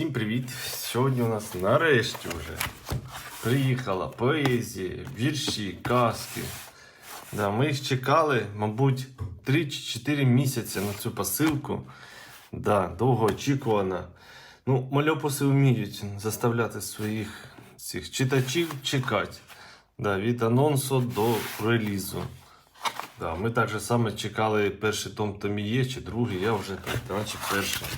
Всім привіт! Сьогодні у нас нарешті вже приїхала поезія, вірші, казки. Да, ми їх чекали, мабуть, 3-4 місяці на цю посилку. Да, довго очікувана. Ну, мальопуси вміють заставляти своїх цих читачів чекати. Да, від анонсу до релізу. Да, ми так же саме чекали перший том Томіє чи другий, я вже так, наче перший.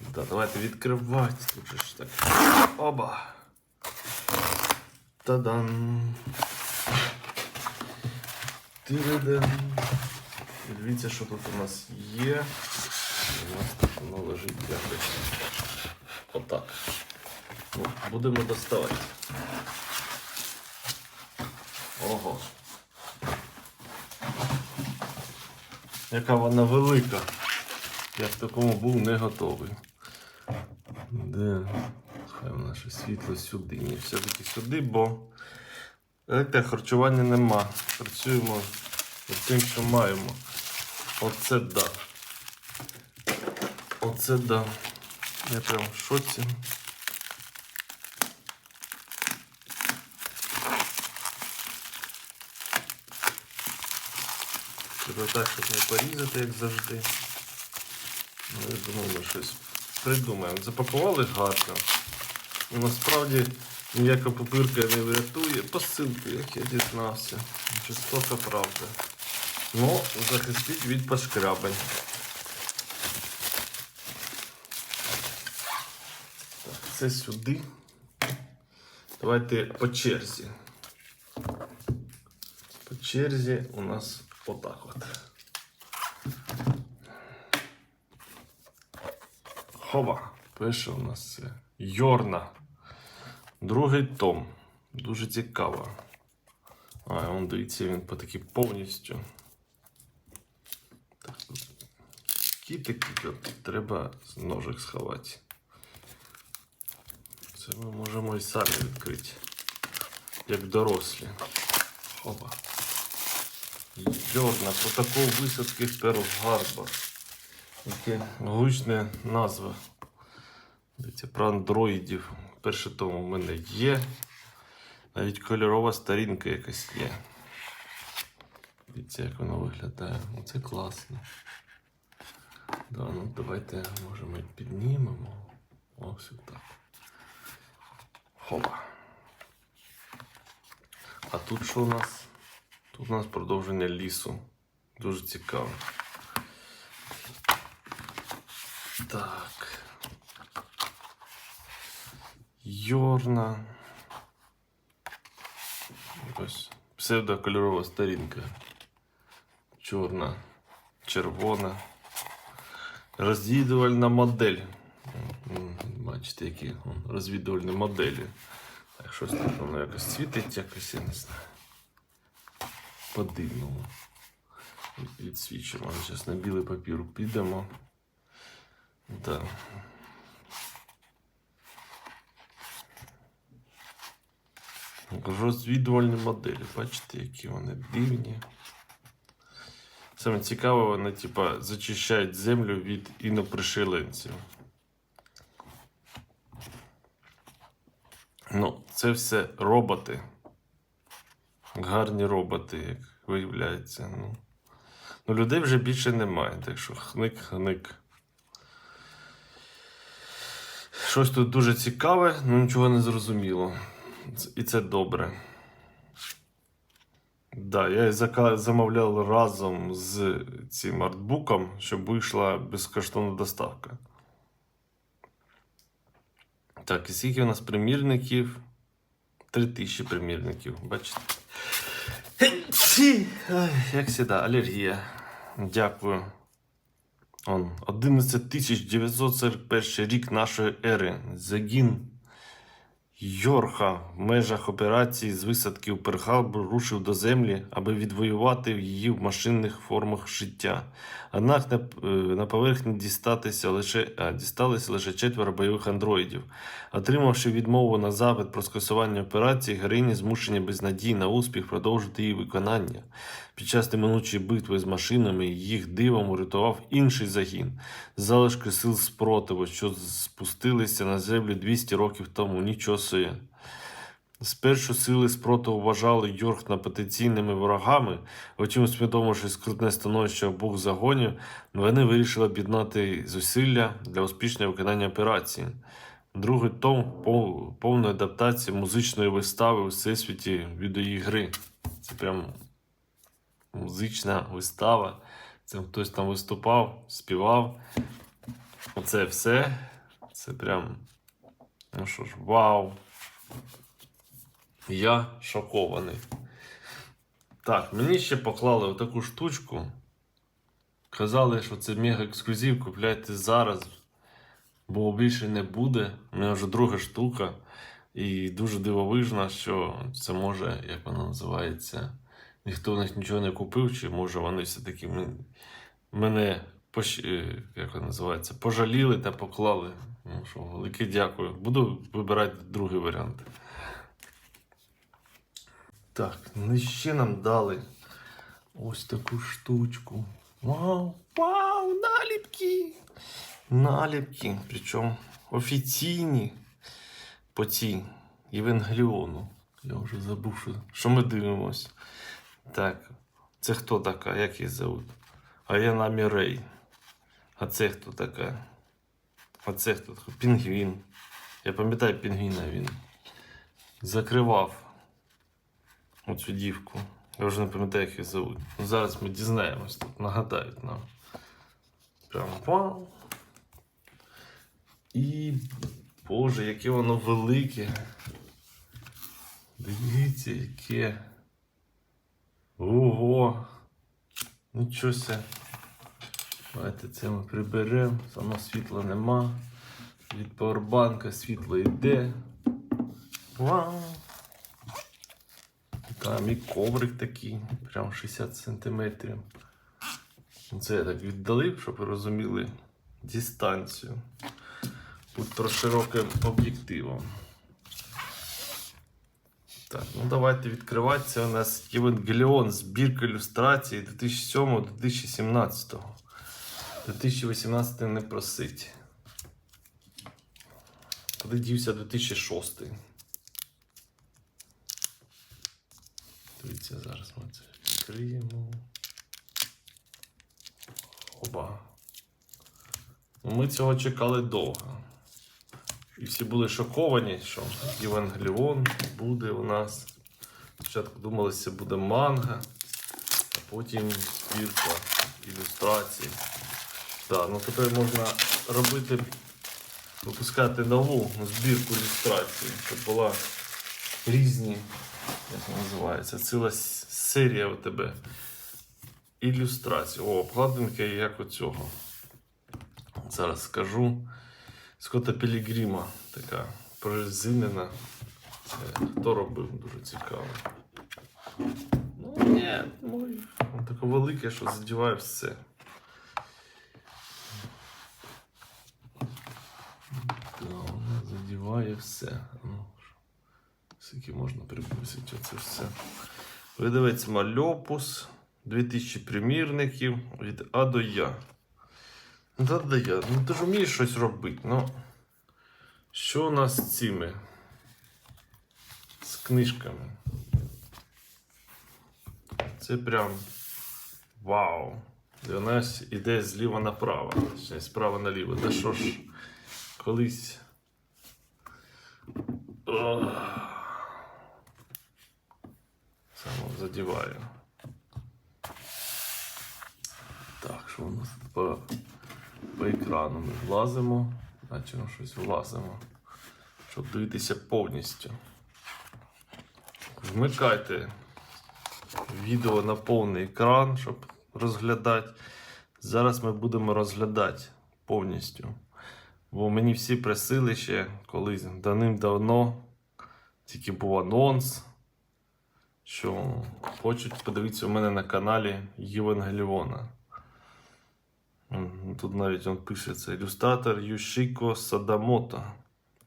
Да, давайте відкривати. Тут же ж так. Оба. Ти-да-дан. Дивіться, що тут у нас є. У нас тут воно лежить якось. Отак. Ну, будемо доставати. Ого. Яка вона велика. Я в такому був не готовий. Де? Хай в наше світло сюди. Ні, все-таки сюди, бо електрохарчування нема. Працюємо над тим, що маємо. Оце да. Оце да. Я прям в шоці. Треба так, щоб не порізати, як завжди. Ну, я думаю, щось придумаємо. Запакували гарно. Насправді ніяка папірка не врятує посилку, як я дізнався. Чистота правда. Ну, захистить від пошкрябань. Так, це сюди. Давайте по черзі. По черзі у нас отак от. Хова. Пише у нас це Йорна. Другий том. Дуже цікаво. А, он дивіться, він по такій повністю. Так, тут кітики тут треба ножик сховати. Це ми можемо і самі відкрити. Як дорослі. Хова. Йорна, протокол висадки в Перл Гарбор. Яке гучне назва. Дивіться, про андроїдів. Перше тому в мене є. Навіть кольорова сторінка якась є. Дивіться, як воно виглядає. Ну, Це класно. Да, ну давайте може ми піднімемо. Ось так. Хопа. А тут що у нас? Тут у нас продовження лісу. Дуже цікаво. Так. Йорна. Ось псевдокольорова сторінка. Чорна, червона. Розвідувальна модель. Бачите, які розвідувальні моделі. Так, щось тут воно якось світить, якось, я не знаю. По-дивному. Відсвічимо. Зараз на білий папір підемо. Да. Розвідувальні моделі. Бачите, які вони дивні. Саме цікаве, вони типа зачищають землю від інопришеленців. Ну, це все роботи. Гарні роботи, як виявляється. Ну, ну людей вже більше немає, так що хник-хник. Щось тут дуже цікаве, ну нічого не зрозуміло. І це добре. Да, я замовляв разом з цим артбуком, щоб вийшла безкоштовна доставка. Так, і скільки у нас примірників? Три тисячі примірників, бачите? Ай, Як завжди, алергія. Дякую. Он, 11 941 рік нашої ери. Загін Йорха в межах операції з висадки у Перхалбу рушив до землі, аби відвоювати її в машинних формах життя. Однак на, е, на поверхні дістатися лише, а, дісталися лише четверо бойових андроїдів. Отримавши відмову на запит про скасування операції, героїні змушені без надії на успіх продовжити її виконання. Під час неминучої битви з машинами їх дивом урятував інший загін залишки сил спротиву, що спустилися на землю 200 років тому. Нічого собі. Спершу сили спротиву вважали Йоргна потенційними ворогами, втім, усвідомивши скрутне становище обох загонів, вони вирішили об'єднати зусилля для успішного виконання операції. Другий том пов- повної адаптації музичної вистави у всесвіті відеоігри. Це прям музична вистава. Це хтось там виступав, співав. Оце все. Це прям. Ну що ж, вау. Я шокований. Так, мені ще поклали отаку штучку. Казали, що це мега ексклюзив, купляйте зараз, бо більше не буде. У мене вже друга штука. І дуже дивовижно, що це може, як воно називається, ніхто в них нічого не купив, чи може вони все-таки мене е, як називається, пожаліли та поклали. Ну що, велике дякую. Буду вибирати другий варіант. Так, ну ще нам дали ось таку штучку. Вау! Вау! Наліпки! Наліпки. Причому офіційні по цій Євангеліону. Я вже забув, що, ми дивимося. Так, це хто така? Як її зовут? Аяна Мірей. А це хто така? А це хто така? Пінгвін. Я пам'ятаю пінгвіна він. Закривав оцю дівку. Я вже не пам'ятаю, як її зовут. Ну, зараз ми дізнаємось тут, нагадають нам. Прям вау. І Боже, яке воно велике. Дивіться, яке. Ого. Нічого ся. Давайте це ми приберемо. Само світла нема. Від пауербанка світло йде. Вау! Там і коврик такий, прям 60 сантиметрів. Це я так віддалив, щоб ви розуміли дистанцію. Ультрашироким об'єктивом. Так, ну давайте відкривати. Це у нас Євангеліон, збірка ілюстрації 2007-2017. 2018 не просить. Куди дівся 2006? Дивіться, зараз ми це відкриємо. Оба. Ну, Ми цього чекали довго. І всі були шоковані, що Євангеліон буде у нас. Спочатку думали, що це буде манга, а потім збірка ілюстрацій. Так, ну тепер можна робити, випускати нову збірку ілюстрацій, щоб була різні, як це називається, ціла серія у тебе ілюстрацій. О, обкладинки як у цього. Зараз скажу. Скотта Пілігрима така прорезинена. Хто робив, дуже цікаво. Ну, ні, ну, воно таке велике, що задіває все. Да, задіває все. Ну, скільки можна приблизити оце все. Видавець Мальопус, 2000 примірників від А до Я. Ну, да, да, я. Ну, ти ж вмієш щось робити. Ну, що у нас з цими? З книжками. Це прям вау. І вона ж іде зліва направо, точніше, справа наліво. Та що ж, колись. Ох. Само задіваю. Так, що у нас тут по, по екрану ми влазимо, наче на щось влазимо, щоб дивитися повністю. Вмикайте відео на повний екран, щоб розглядати. Зараз ми будемо розглядати повністю. Бо мені всі просили ще колись давним-давно, тільки був анонс, що хочуть подивитися у мене на каналі Євангеліона. Тут навіть он пишеться ілюстратор Юшіко Садамото.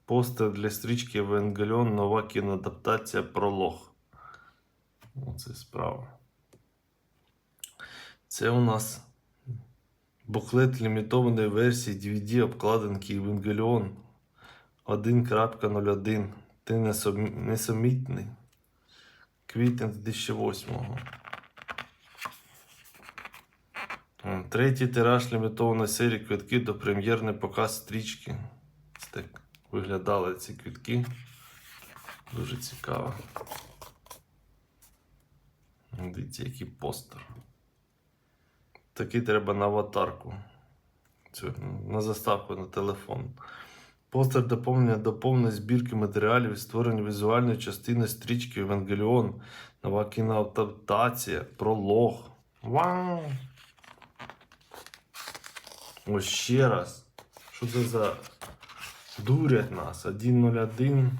Постер для стрічки Евангеліон, нова кіноадаптація пролог. Оце справа. Це у нас буклет лімітованої версії DVD обкладинки Евангеліон 1.01. Ти несомітний. Квітень 2008. М, Третій тираж лімітованої серії квитки до прем'єрний показ стрічки. Це так виглядали ці квитки. Дуже цікаво. Дивіться, який постер. Такий треба на аватарку. Цю, на заставку на телефон. Постер доповнення до повної збірки матеріалів і створення візуальної частини стрічки Евангеліон. Нова кіноадаптація, пролог. Вау! Ось ще раз. Що це за дурять нас? 1.01.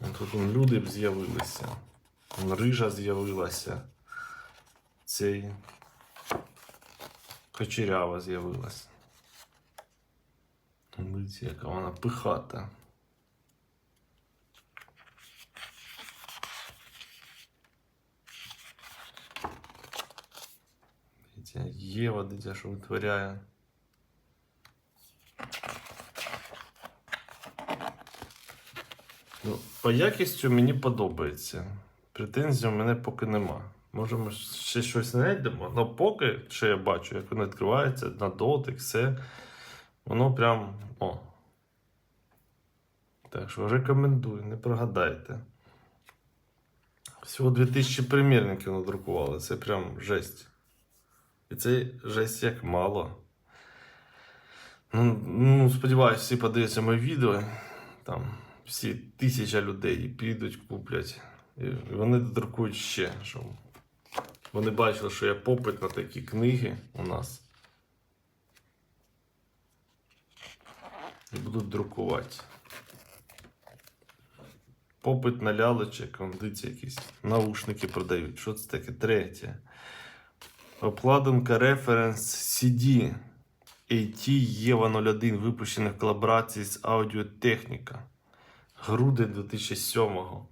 Вон Тут люди б з'явилися. Рижа з'явилася. Цей Кочерява з'явилася. Дивіться, яка вона пихата. Дивіться, Єва, дитя, що витворяє. Ну, по якістю мені подобається. Претензій у мене поки нема. Може, ми ще щось знайдемо. Ну, поки що я бачу, як воно відкривається на дотик, все. Воно прям. О. Так що рекомендую, не прогадайте. Всього 2000 примірників надрукували. Це прям жесть. І це жесть як мало. Ну, ну сподіваюся, всі подивляться моє відео. Там всі тисяча людей підуть, куплять. І вони додрукують ще, щоб вони бачили, що є попит на такі книги у нас. І будуть друкувати. Попит на лялечок, вон, якісь наушники продають. Що це таке? Третє. Обкладинка Reference CD AT EVA 01, випущена в колаборації з Аудіотехніка. Грудень 2007-го.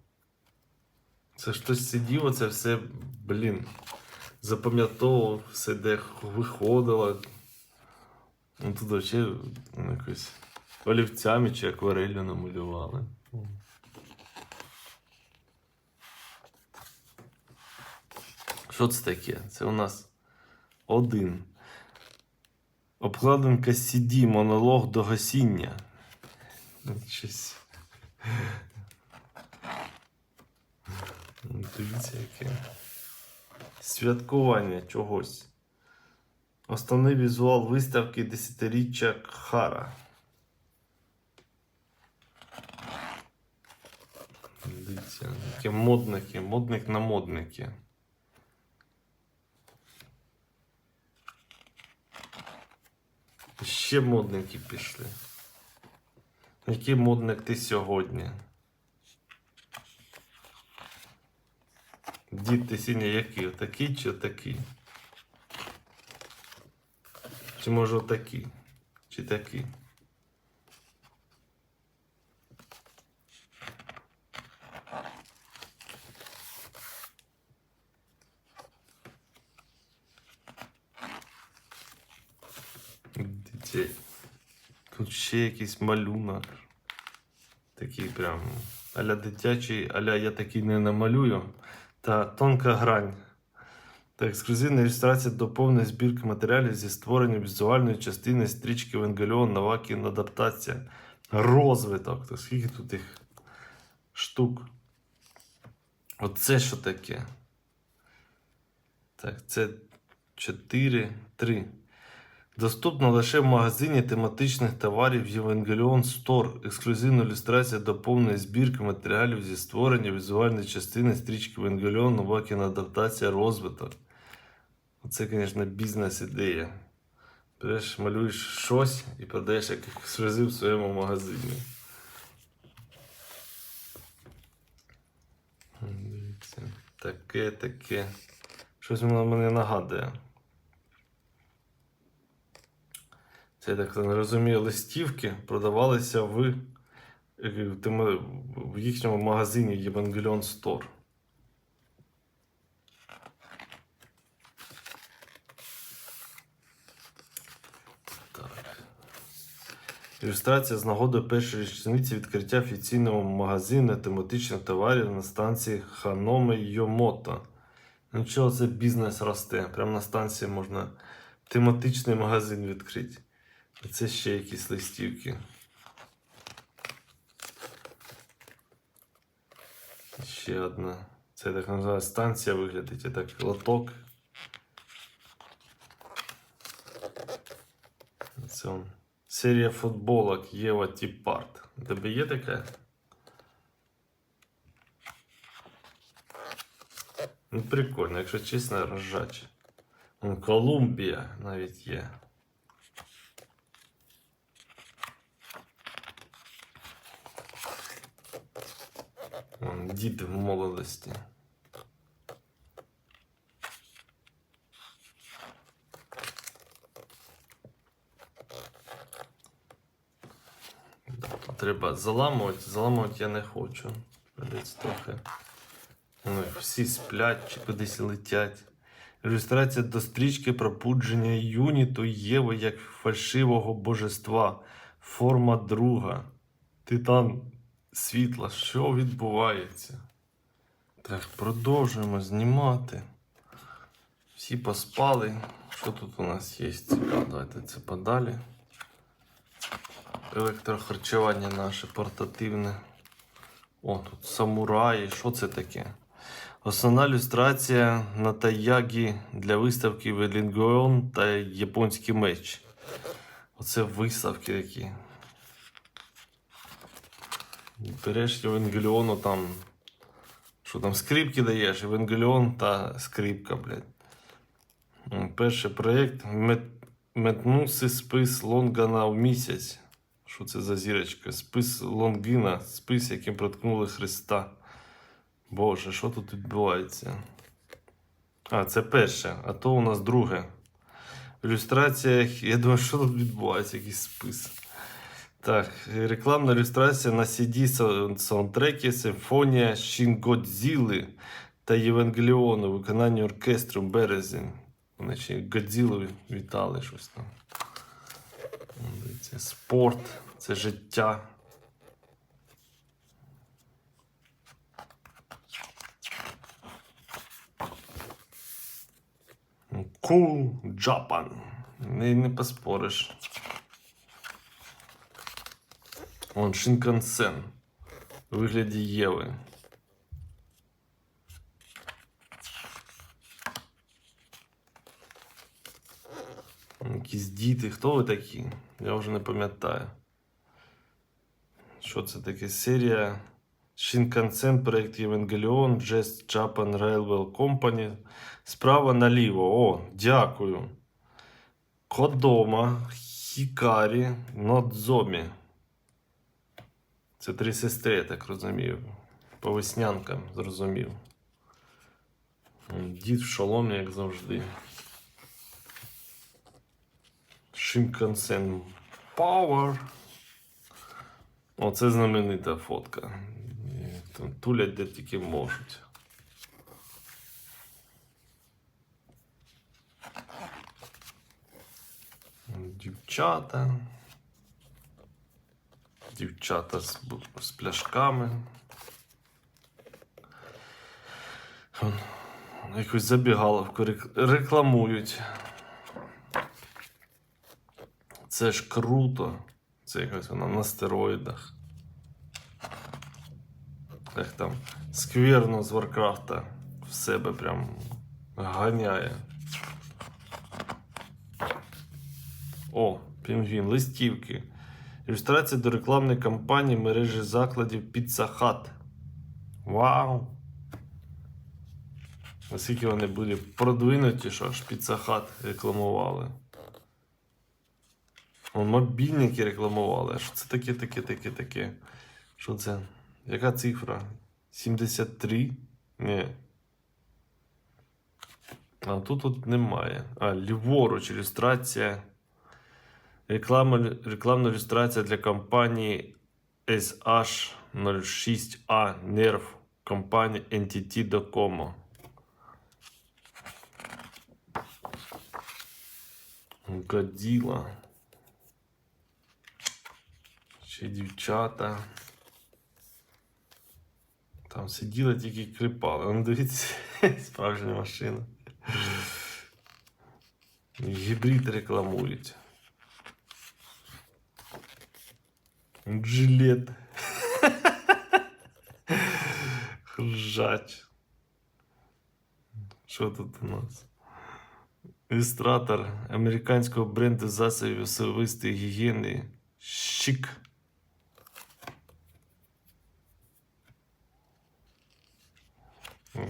Це щось сиділо, це все, блін, запам'ятовував все, де виходило. Ну, тут взагалі ну, якось олівцями чи акварелью намалювали. Що це таке? Це у нас один. Обкладинка CD, монолог до гасіння. Щось. Ну, Дивіться, яке. Святкування чогось. Основний візуал виставки десятиріччя Кхара. Дивіться, таке модники, модник на модники. Ще модники пішли. Який модник ти сьогодні? Дід ти сьогодні який? Отакий чи отакий? Чи може отакий? Чи такий? Дітей. Тут ще якийсь малюнок. Такий прям аля дитячий, аля я такий не намалюю. Та тонка грань. Та ексклюзивна ілюстрація до повної збірки матеріалів зі створенням візуальної частини стрічки Евангеліон, нова кіноадаптація. Розвиток. То скільки тут їх штук? Оце що таке? Так, це 4, 3. Доступно лише в магазині тематичних товарів Євангеліон Store. Ексклюзивна ілюстрація до повної збірки матеріалів зі створення візуальної частини стрічки Евангеліон, нова кіноадаптація розвиток. Оце, звісно, бізнес-ідея. Береш, малюєш щось і продаєш як ексклюзив в своєму магазині. Таке, таке. Щось воно мене нагадує. це так не розумію, листівки продавалися в е, е, в їхньому магазині Євангеліон Стор. Ілюстрація з нагоди першої річниці відкриття офіційного магазину тематичних товарів на станції Ханоми Йомото. Ну це бізнес росте? Прямо на станції можна тематичний магазин відкрити. А це ще якісь листівки. Ще одна. Це так називає станція виглядить, а так лоток. Це он. Серія футболок Єва Тіпарт. У тебе є така? Ну, прикольно, якщо чесно. Вон Колумбія навіть є. Дід в молодості. Треба заламувати, заламувати я не хочу. Придеться трохи. Ну, всі сплять чи кудись летять. Ілюстрація до стрічки пробудження юніту Єви як фальшивого божества. Форма друга. Титан світла. Що відбувається? Так, продовжуємо знімати. Всі поспали. Що тут у нас є? Цікаво, давайте це подалі. Електрохарчування наше портативне. О, тут самураї. Що це таке? Основна ілюстрація на Таягі для виставки Велінгеон та японський меч. Оце виставки такі. Береш Евангеліону там. Що там, скрипки даєш, Евангеліон та скрипка, блядь. Перший проєкт Мет... Метнуси спис Лонгана в місяць. Що це за зірочка? Спис Лонгіна, спис, яким проткнули Христа. Боже, що тут відбувається? А, це перше, а то у нас друге. В ілюстраціях, я думаю, що тут відбувається, якийсь спис. Так, рекламна ілюстрація на CD саундтреки Симфонія Шінгодзіли та Євангеліону виконанні оркестру Березень. Вони ще Годзілу вітали щось там. Дивіться, Спорт, це життя. Cool Japan. Не, не поспориш. Вон Шинкансен у вигляді Єви. Якісь діти. Хто ви такі? Я вже не пам'ятаю. Що це таке? Серія Shinkansen, проект Євангеліон, Just Japan Railway Company. Справа наліво. О, дякую. Кодома, Хікарі, Нодзомі. Це три сестри, я так розумію. По веснянкам зрозумів. Дід в шоломі, як завжди. Шинкансен Power. Оце знаменита фотка. Там тулять де тільки можуть. Дівчата. Дівчата з, з пляшками. Якусь забігаловку рекламують. Це ж круто. Це якось вона на стероїдах. Як там скверно з Варкрафта в себе прям ганяє. О, пінгвін, листівки. Ілюстрація до рекламної кампанії мережі закладів Pizza Hut. Вау! Наскільки вони були продвинуті, що аж Pizza Hut рекламували. О, мобільники рекламували. Що це таке, таке, таке, таке? Що це? Яка цифра? 73? Ні. А тут тут немає. А, ліворуч ілюстрація. Реклама, рекламна ілюстрація для компанії SH06A Nerv компанії NTT Docomo. Годзilla. Ще дівчата. Там сиділи тільки кліпали. Ну, дивіться, справжня машина. Гібрид рекламують. Джилет. Ржач. Що тут у нас? Ілюстратор американського бренду засобів особистої гігієни. Щик.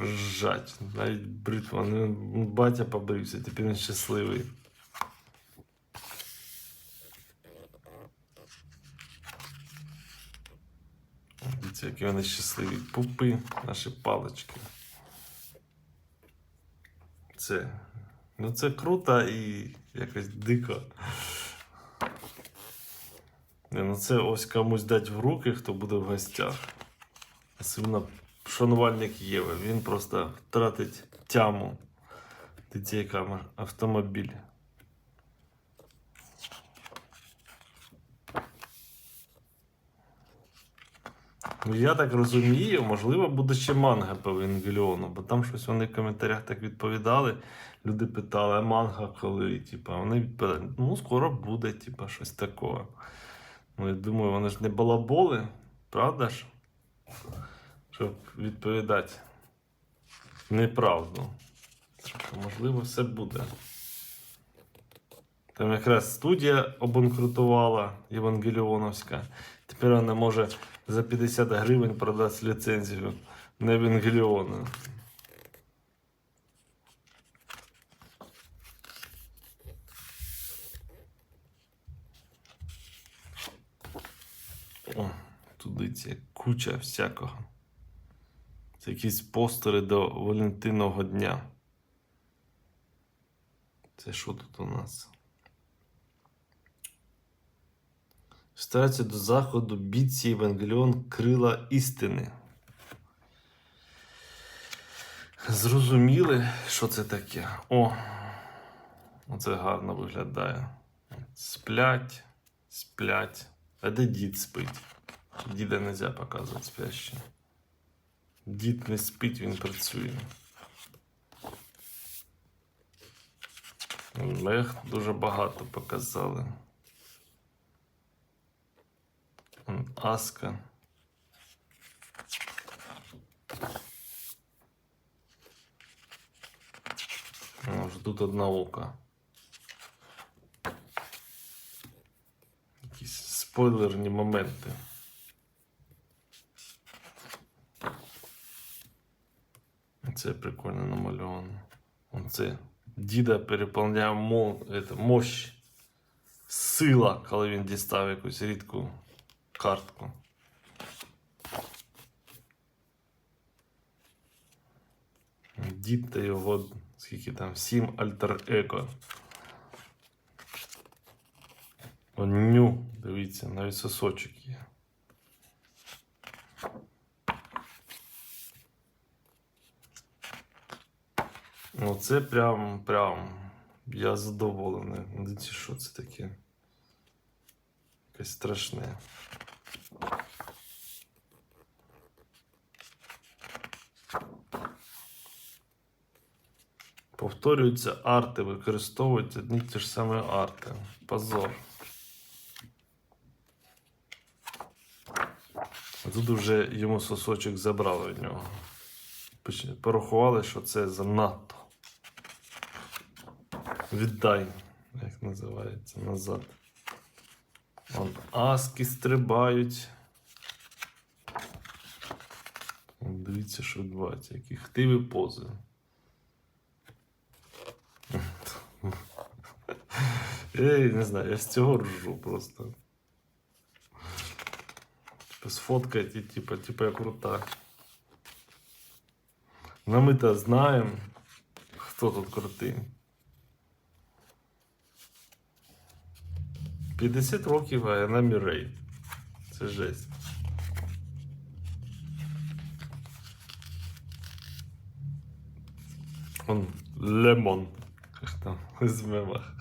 Ржать. Навіть бритва. Ну, Батя побрився, тепер він щасливий. Дивіться, які вони щасливі. Пупи, наші палички. Це. Ну це круто і якось дико. Не, ну це ось комусь дати в руки, хто буде в гостях. Особливо шанувальник Єви. Він просто втратить тяму. Ма- автомобіль. Я так розумію, можливо, буде ще манга по Евангеліону, бо там щось вони в коментарях так відповідали. Люди питали, а манга коли? Типа, вони відповідали, ну скоро буде, типа, щось такого. Ну, я думаю, вони ж не балаболи, правда ж? Щоб відповідати неправду. Тобто, можливо, все буде. Там якраз студія обанкрутувала Євангеліоновська. Тепер вона може за 50 гривень продати ліцензію на Евангеліона. О, туди ці куча всякого. Це якісь постери до Валентиного дня. Це що тут у нас? Стараться до заходу бійці Евангеліон крила істини. Зрозуміли, що це таке? О, оце гарно виглядає. Сплять, сплять. А де дід спить? Діда не можна показувати спящим. Дід не спить, він працює. Мех дуже багато показали. Аска. Ну, вже тут одна ока. Якісь спойлерні моменти. Це прикольно намальовано. Оце діда переповняв мо, мощь, сила, коли він дістав якусь рідку картку. Дід та його, скільки там, сім альтер-еко. Ню, дивіться, навіть сосочок є. Ну, це прям, прям. Я задоволений. Дивіться, що це таке? Якесь страшне. Повторюються арти, використовують одні ті ж самі арти. Позор. А Тут вже йому сосочок забрали від нього. Порахували, що це занадто. Віддай, як називається, назад. Вон аски стрибають. Дивіться, що відбувається, які хтиві пози. Я не знаю, я з цього ржу просто. Сфоткайте, типа, типа я крута. Ну ми-то знаємо, хто тут крутий. 50 років, а вона Мірей. Це жесть. Он лемон. Как там з мемах.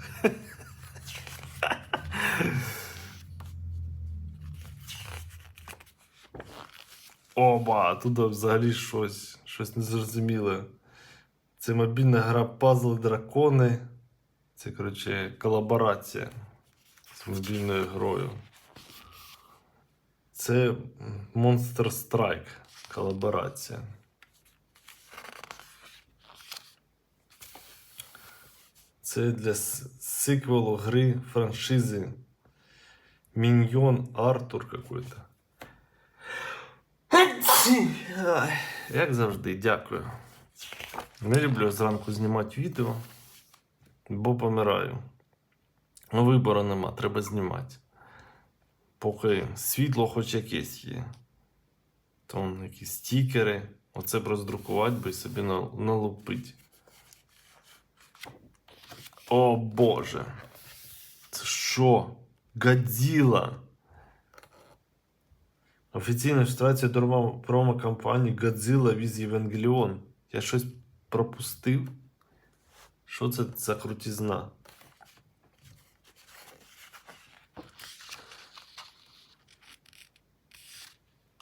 Оба, тут взагалі щось, щось незрозуміле. Це мобільна гра Puzzle Дракони. Це, коротше, колаборація з мобільною грою. Це Monster Strike колаборація. Це для сиквелу гри франшизи Міньйон Артур какой-то. Як завжди, дякую. Не люблю зранку знімати відео, бо помираю. Ну, вибору нема, треба знімати. Поки світло хоч якесь є. То якісь стікери. Оце б роздрукувати би собі на- налупить. О Боже. Це що? Годзіла. Офіційна реєстрація промо- промо-компанії Godzilla with Evangelion. Я щось пропустив. Що це за крутізна?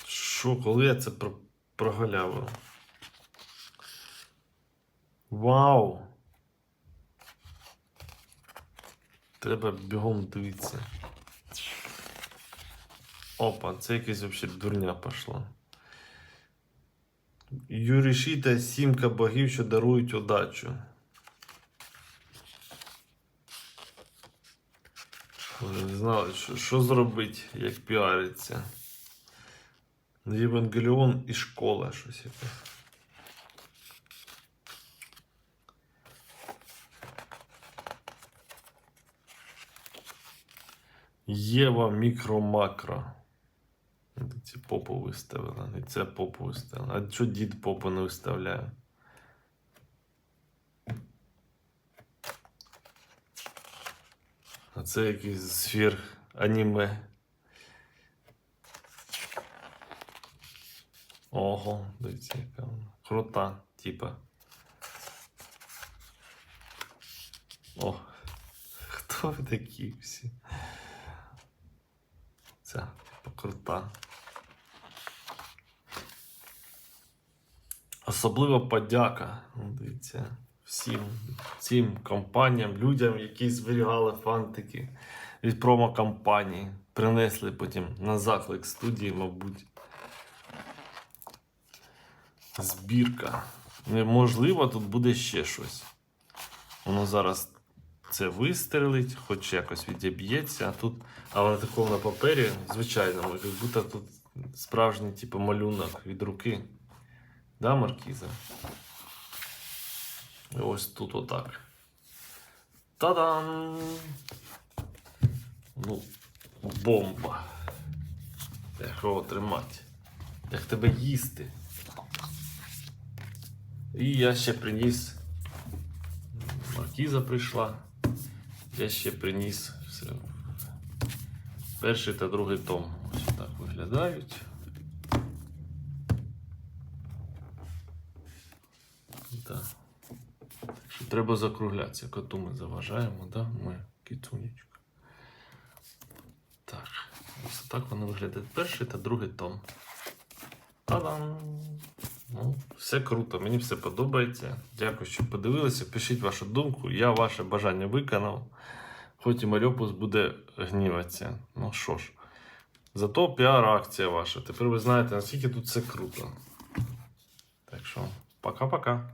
Що, коли я це про- прогалявив? Вау! Треба бігом дивитися. Опа, це якась взагалі дурня пішла. Юрішіта сімка богів, що дарують удачу. Не знали, що, що зробити, як піариться. Євангеліон і школа щось яке. Єва мікро-макро. Ці попу виставила, не це попу виставила. А що дід попу не виставляє? А це якийсь сверх аніме. Ого, дивіться, яка вона. Крута, типа. О, хто ви такі всі? Ця, типа, крута. Особлива подяка. Дивіться, всім цим компаніям, людям, які зберігали фантики від промо-компанії. Принесли потім на заклик студії, мабуть. Збірка. Можливо, тут буде ще щось. Воно зараз це вистрелить, хоч якось відіб'ється, а тут, а на такому на папері, звичайному, як будто тут справжній типу, малюнок від руки. Да, Маркіза? І ось тут отак. Та-дам! Ну, бомба. Як його тримати? Як тебе їсти? І я ще приніс. Маркіза прийшла. Я ще приніс все. перший та другий том. Ось так виглядають. Да. Так що треба закруглятися. Коту ми заважаємо, да? Ми кіцунечка. Так. Ось так вони виглядають. Перший та другий том. Та-дам! Ну, все круто, мені все подобається. Дякую, що подивилися. Пишіть вашу думку. Я ваше бажання виконав. Хоч і Маріопус буде гніватися. Ну що ж. Зато піар-акція ваша. Тепер ви знаєте, наскільки тут все круто. Так що, пока-пока.